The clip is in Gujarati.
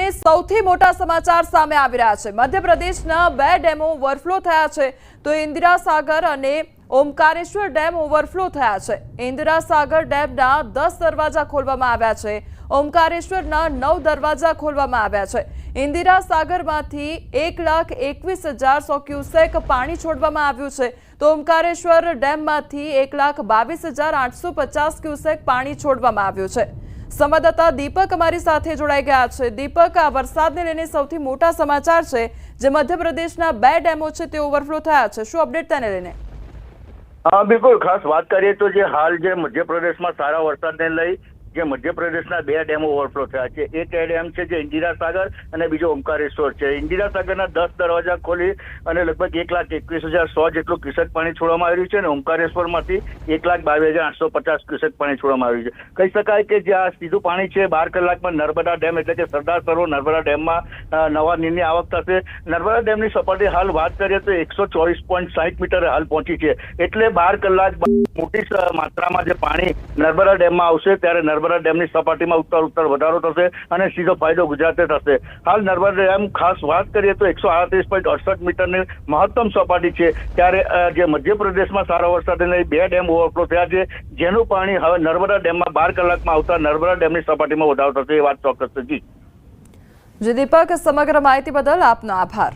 લઈને સૌથી મોટા સમાચાર સામે આવી રહ્યા છે. મધ્યપ્રદેશના બે ડેમો ઓવરફ્લો થયા છે. તો ઇન્દિરા સાગર અને ઓમકારેશ્વર ડેમ ઓવરફ્લો થયા છે. ઇન્દિરા સાગર ડેમના દસ દરવાજા ખોલવામાં આવ્યા છે. ઓમકારેશ્વરના નવ દરવાજા ખોલવામાં આવ્યા છે. ઇન્દિરા સાગરમાંથી એક લાખ એકવીસ હજાર સો ક્યુસેક પાણી છોડવામાં આવ્યું છે. તો ઓમકારેશ્વર ડેમમાંથી એક લાખ બાવીસ હજાર આઠસો પચાસ ક્યુસેક પાણી છોડવામાં આવ્યું છે. સંવાદદાતા દીપક અમારી સાથે જોડાઈ ગયા છે. દીપક, આ વરસાદને લઈને સૌથી મોટા સમાચાર છે જે મધ્યપ્રદેશના બે ડેમો છે તે ઓવરફ્લો થયા છે. શું અપડેટ તેને લઈને? હા, બિલકુલ. ખાસ વાત કરીએ તો જે હાલ જે મધ્યપ્રદેશમાં સારા વરસાદને લઈ જે મધ્યપ્રદેશના બે ડેમ ઓવરફ્લો થયા છે. એક ડેમ છે જે ઇન્દિરા સાગર અને બીજો ઓમકારેશ્વર છે. ઇન્દિરા સાગરના દસ દરવાજા ખોલી અને લગભગ એક લાખ એકવીસ હજાર સો જેટલું ક્યુસેક પાણી છોડવામાં આવ્યું છે અને ઓમકારેશ્વરમાંથી એક લાખ બાવીસ હજાર આઠસો પચાસ ક્યુસેક પાણી છોડવામાં આવ્યું છે. કહી શકાય કે જે આ સીધું પાણી છે બાર કલાકમાં નર્મદા ડેમ એટલે કે સરદાર સરોવર નર્મદા ડેમમાં નવા નીરની આવક થશે. નર્મદા ડેમની સપાટી હાલ વાત કરીએ તો એકસો ચોવીસ પોઈન્ટ સાહીઠ મીટર હાલ પહોંચી છે. એટલે બાર કલાક મોટી માત્રામાં જે પાણી નર્મદા ડેમમાં આવશે ત્યારે નર્મદા ડેમની સપાટીમાં ઉત્તર ઉત્તર વધારો થશે અને સીધો ફાયદો ગુજરાતે થશે. હાલ નર્મદા ડેમ ખાસ વાત કરીએ તો એકસો આડત્રીસ પોઈન્ટ અડસઠ મીટરની મહત્તમ સપાટી છે. ત્યારે જે મધ્યપ્રદેશમાં સારા વરસાદને લઈ બે ડેમ ઓવરફ્લો થયા છે. જેનું પાણી હવે નર્મદા ડેમમાં બાર કલાકમાં આવતા નર્મદા ડેમની સપાટીમાં વધારો થશે એ વાત ચોક્કસ છે. જી. જી, દીપક, સમગ્ર માહિતી બદલ આપનો આભાર.